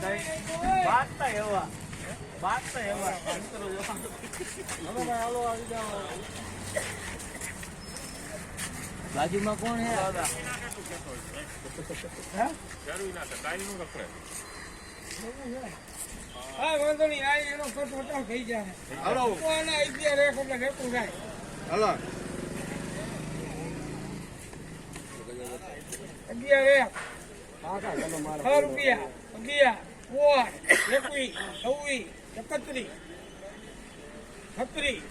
એવા બાત તો એવા અંતરો જો બાજુમાં કોણ હે હા વાંધો નહીં. આ એનો ખર્ચ વટાવ થઈ જાય. હાલો. કોને એક. એટલે ભેગું થાય હલો અગિયાર રૂપિયા. અગિયાર પોર એકવીસ છવ્વીસ એકત્રીસ છત્રીસ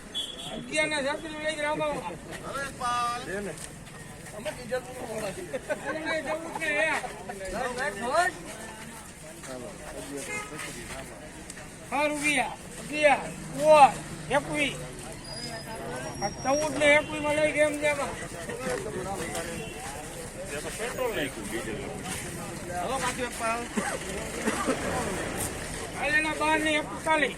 અગિયાર ને છત્રીસ લઈ રામા છ રૂપિયા અગિયાર પોર એકવીસ ચૌદ ને એકવીસમાં લઈ ગયા એમ જેમાં હાલો કાકી પપ્પા હાલેના બાર ને એકતાલીસ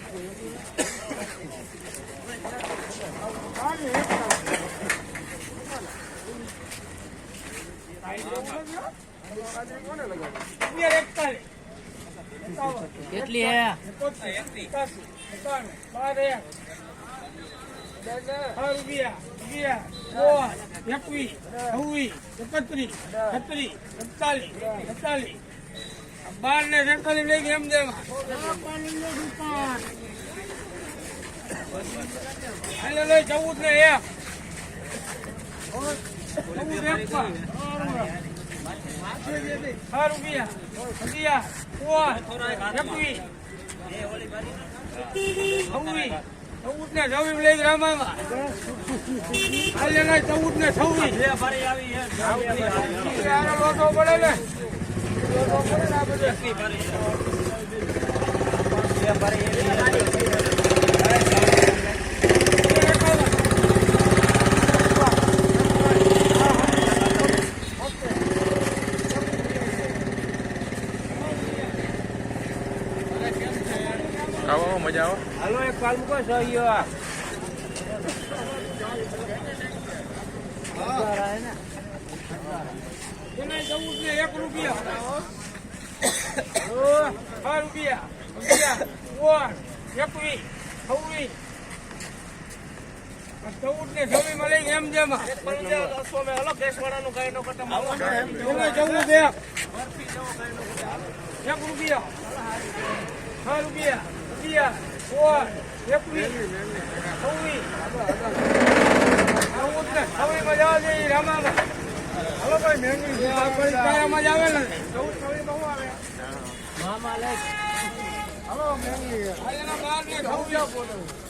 બાર કેટલી હે. એકવીસ છવ્વીસ એકત્રીસ બાર ને એકતાલીસ લઈ ગયા એમ દેવા. ચૌદ ને છવ્વીસ લઈ રામામાં. ચૌદ ને છવ્વીસ. લોટો પડે ને. લોટો પડે ને આ બધે. આવો મજા આવો. હાલો એક પાલ મૂકો સહીઓ એને એક રૂપિયા. છ રૂપિયા. સોળ એકવીસ છવ્વીસ આ ચૌદ ને છવ્વીસમાં લઈ ગયા એમ જેમાં. ચૌદ એક એક રૂપિયા. છ રૂપિયા. અગિયાર સોળ એકવીસ છવ્વીસ ચૌદ ને છવ્વીસમાં જવા દે રામામાં હાલો ભાઈ મહેંગી તારામાં જ આવે ને ચૌદ છવ્વીસમાં હું આવે મામા લે હાલો મહેંગી એના બાર ને છવ્વીસ હાલો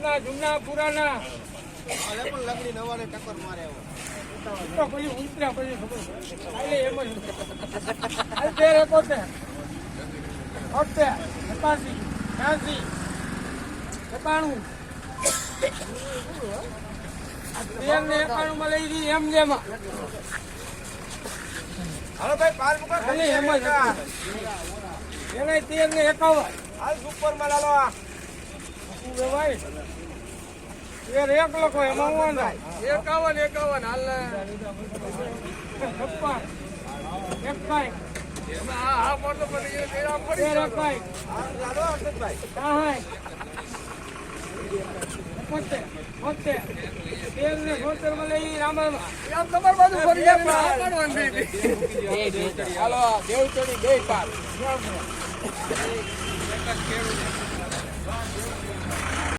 જૂના જૂના પુરાના. લગડી નવાને ટક્કર મારે તો પછી ઉતર્યા પછી ખબર એમ જ તેર એકોતેર એકાસી એકાણું. તેર ને એકાણું માં લઈ ગઈ એમ જેમાં. હાલો ભાઈ મૂકો ખાલી એમ જ એના તેર ને એકાવન. હાલ સુપરમાં લાલો એક લખો એમાં એકાવન એકાવન હાલ છપ્પન એકાઈ તેર એકાઈ લાલો હર્ષદભાઈ સાહાઈ એકોતેર બોતેર તેર ને બોતેરમાં લઈ રામામાં આમ ખબર બધું ફરી જાય હાલો દેવ ચડી બે પાર